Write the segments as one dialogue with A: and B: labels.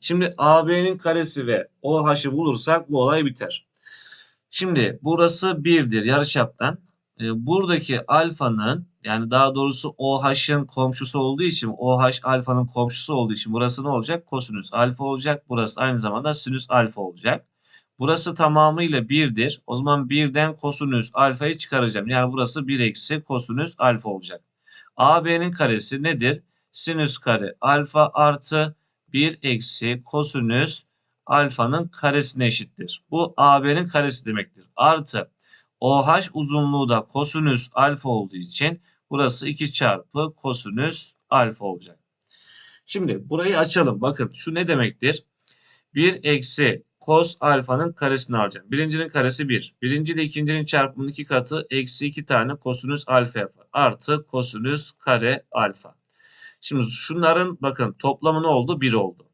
A: Şimdi AB'nin karesi ve OH'ı bulursak bu olay biter. Şimdi burası 1'dir yarıçaptan. E, buradaki alfanın yani daha doğrusu OH'ın komşusu olduğu için OH alfanın komşusu olduğu için burası ne olacak? Kosinüs alfa olacak. Burası aynı zamanda sinüs alfa olacak. Burası tamamıyla 1'dir. O zaman 1'den kosinüs alfayı çıkaracağım. Yani burası 1 eksi kosinüs alfa olacak. AB'nin karesi nedir? Sinüs kare alfa artı 1 eksi kosinüs alfanın karesine eşittir. Bu AB'nin karesi demektir. Artı OH uzunluğu da kosinüs alfa olduğu için burası 2 çarpı kosinüs alfa olacak. Şimdi burayı açalım. Bakın şu ne demektir? 1 eksi cos alfanın karesini alacağım. Birincinin karesi 1. Birinci ile ikincinin çarpımının iki katı eksi 2 tane kosinüs alfa yapar. Artı kosinüs kare alfa. Şimdi şunların bakın toplamı ne oldu? 1 oldu.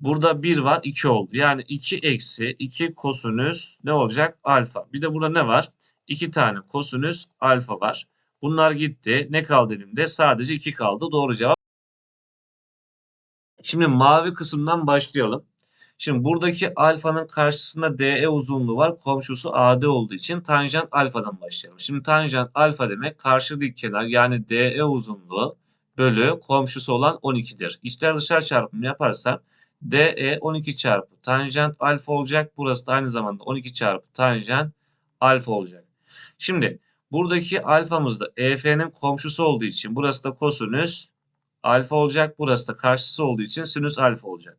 A: Burada 1 var 2 oldu. Yani 2 eksi 2 kosinüs ne olacak? Alfa. Bir de burada ne var? 2 tane kosinüs alfa var. Bunlar gitti. Ne kaldı elimde? Sadece 2 kaldı. Doğru cevap. Şimdi mavi kısımdan başlayalım. Şimdi buradaki alfanın karşısında DE uzunluğu var. Komşusu AD olduğu için tanjant alfadan başlayalım. Şimdi tanjant alfa demek karşı dik kenar yani DE uzunluğu bölü komşusu olan 12'dir. İçler dışlar çarpımı yaparsak DE 12 çarpı tanjant alfa olacak. Burası da aynı zamanda 12 çarpı tanjant alfa olacak. Şimdi buradaki alfamız da EF'nin komşusu olduğu için burası da kosinüs alfa olacak. Burası da karşısı olduğu için sinüs alfa olacak.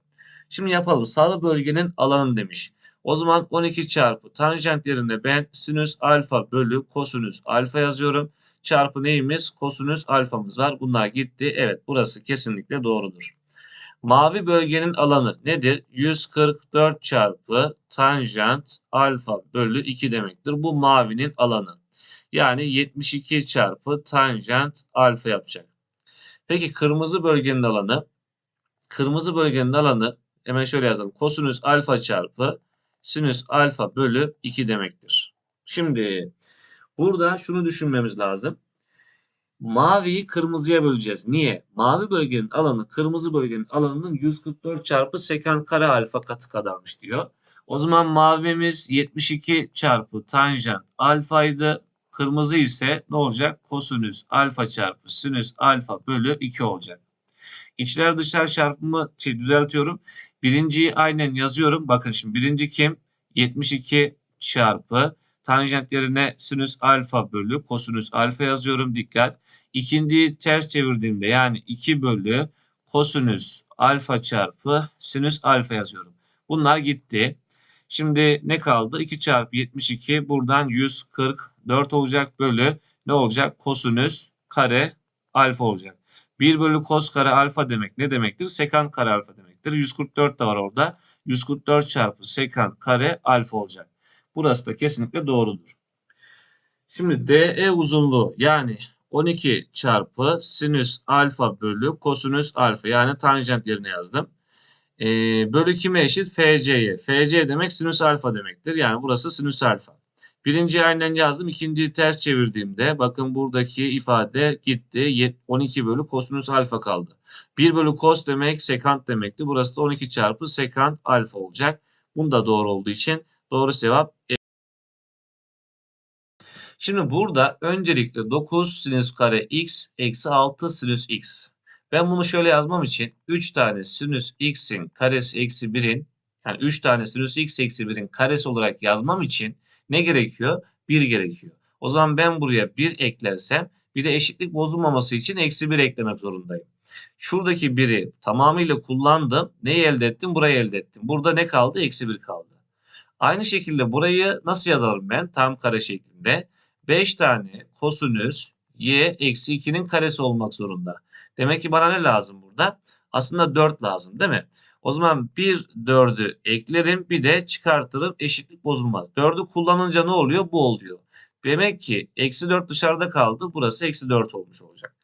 A: Şimdi yapalım. Sarı bölgenin alanı demiş. O zaman 12 çarpı tanjant yerine ben sinüs alfa bölü kosinüs alfa yazıyorum. Çarpı neyimiz? Kosinüs alfamız var. Bunlar gitti. Evet burası kesinlikle doğrudur. Mavi bölgenin alanı nedir? 144 çarpı tanjant alfa bölü 2 demektir. Bu mavinin alanı. Yani 72 çarpı tanjant alfa yapacak. Peki kırmızı bölgenin alanı? Kırmızı bölgenin alanı hemen şöyle yazalım. Kosinüs alfa çarpı sinüs alfa bölü 2 demektir. Şimdi burada şunu düşünmemiz lazım. Maviyi kırmızıya böleceğiz. Niye? Mavi bölgenin alanı kırmızı bölgenin alanının 144 çarpı sekant kare alfa katı kadarmış diyor. O zaman mavimiz 72 çarpı tanjant alfaydı. Kırmızı ise ne olacak? Kosinüs alfa çarpı sinüs alfa bölü 2 olacak. İçler dışlar çarpımı düzeltiyorum. Birinciyi aynen yazıyorum. Bakın şimdi birinci kim? 72 çarpı tanjant yerine sinüs alfa bölü kosinüs alfa yazıyorum. Dikkat. İkinciyi ters çevirdiğimde yani 2 bölü kosinüs alfa çarpı sinüs alfa yazıyorum. Bunlar gitti. Şimdi ne kaldı? 2 çarpı 72 buradan 144 olacak bölü ne olacak? Kosinüs kare alfa olacak. 1 bölü kos kare alfa demek ne demektir? Sekant kare alfa demektir. 144 de var orada. 144 çarpı sekant kare alfa olacak. Burası da kesinlikle doğrudur. Şimdi DE uzunluğu yani 12 çarpı sinüs alfa bölü kosinüs alfa yani tanjant yerine yazdım. Ee, bölü kime eşit? FC'ye. FC demek sinüs alfa demektir. Yani burası sinüs alfa. Birinciyi aynen yazdım. İkinciyi ters çevirdiğimde bakın buradaki ifade gitti. 12 bölü kosinüs alfa kaldı. 1 bölü kos demek sekant demekti. Burası da 12 çarpı sekant alfa olacak. Bunu da doğru olduğu için doğru cevap E. Şimdi burada öncelikle 9 sinüs kare x eksi 6 sinüs x. Ben bunu şöyle yazmam için 3 tane sinüs x'in karesi eksi 1'in yani 3 tane sinüs x eksi 1'in karesi olarak yazmam için ne gerekiyor? 1 gerekiyor. O zaman ben buraya 1 eklersem bir de eşitlik bozulmaması için eksi 1 eklemek zorundayım. Şuradaki 1'i tamamıyla kullandım. Neyi elde ettim? Burayı elde ettim. Burada ne kaldı? Eksi 1 kaldı. Aynı şekilde burayı nasıl yazarım ben? Tam kare şeklinde. 5 tane kosinüs y eksi 2'nin karesi olmak zorunda. Demek ki bana ne lazım burada? Aslında 4 lazım değil mi? O zaman bir 4'ü eklerim bir de çıkartırım eşitlik bozulmaz. 4'ü kullanınca ne oluyor? Bu oluyor. Demek ki eksi 4 dışarıda kaldı. Burası eksi 4 olmuş olacak.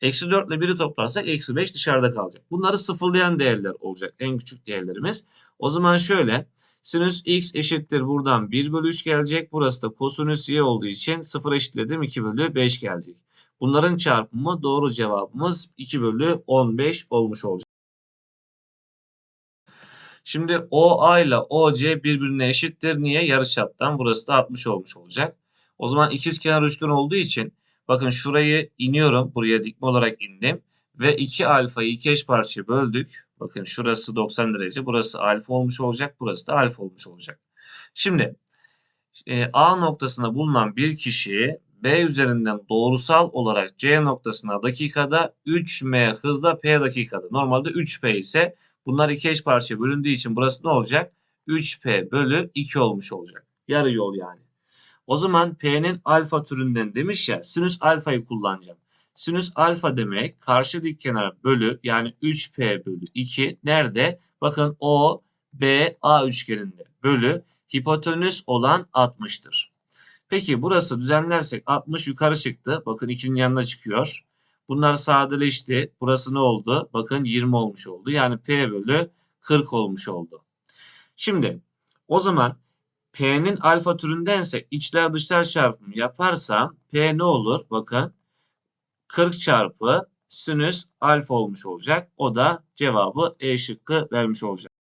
A: Eksi 4 ile 1'i toplarsak eksi 5 dışarıda kalacak. Bunları sıfırlayan değerler olacak. En küçük değerlerimiz. O zaman şöyle. Sinüs x eşittir buradan 1 bölü 3 gelecek. Burası da kosinüs y olduğu için 0 eşitledim 2 bölü 5 gelecek. Bunların çarpımı doğru cevabımız 2 bölü 15 olmuş olacak. Şimdi OA ile OC birbirine eşittir. Niye? Yarıçaptan. Burası da 60 olmuş olacak. O zaman ikizkenar üçgen olduğu için bakın şurayı iniyorum. Buraya dikme olarak indim. Ve 2 alfayı iki eş parçaya böldük. Bakın şurası 90 derece. Burası alfa olmuş olacak. Burası da alfa olmuş olacak. Şimdi e, A noktasında bulunan bir kişi B üzerinden doğrusal olarak C noktasına dakikada 3m hızla P dakikada. Normalde 3P ise bunlar iki eş parçaya bölündüğü için burası ne olacak? 3P bölü 2 olmuş olacak. Yarı yol yani. O zaman P'nin alfa türünden demiş ya sinüs alfayı kullanacağım. Sinüs alfa demek karşı dik kenar bölü yani 3P bölü 2 nerede? Bakın O, B, A üçgeninde bölü hipotenüs olan 60'tır. Peki burası düzenlersek 60 yukarı çıktı. Bakın 2'nin yanına çıkıyor. Bunlar sadeleşti. Burası ne oldu? Bakın 20 olmuş oldu. Yani P bölü 40 olmuş oldu. Şimdi o zaman P'nin alfa türündense içler dışlar çarpımı yaparsam P ne olur? Bakın 40 çarpı sinüs alfa olmuş olacak. O da cevabı E şıkkı vermiş olacak.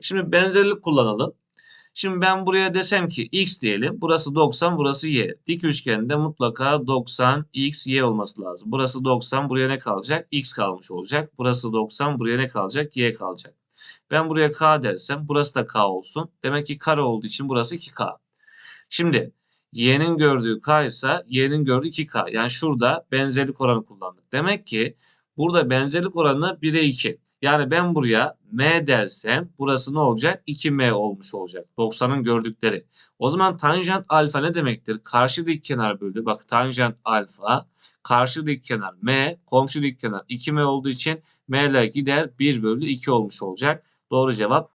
A: Şimdi benzerlik kullanalım. Şimdi ben buraya desem ki x diyelim. Burası 90, burası y. Dik üçgende mutlaka 90, x, y olması lazım. Burası 90, buraya ne kalacak? x kalmış olacak. Burası 90, buraya ne kalacak? y kalacak. Ben buraya k dersem burası da k olsun. Demek ki kare olduğu için burası 2k. Şimdi y'nin gördüğü k ise y'nin gördüğü 2k. Yani şurada benzerlik oranı kullandık. Demek ki burada benzerlik oranı 1'e 2. Yani ben buraya m dersem burası ne olacak? 2m olmuş olacak. 90'ın gördükleri. O zaman tanjant alfa ne demektir? Karşı dik kenar bölü. Bak tanjant alfa karşı dik kenar m, komşu dik kenar 2m olduğu için m'ler gider 1 bölü 2 olmuş olacak. Doğru cevap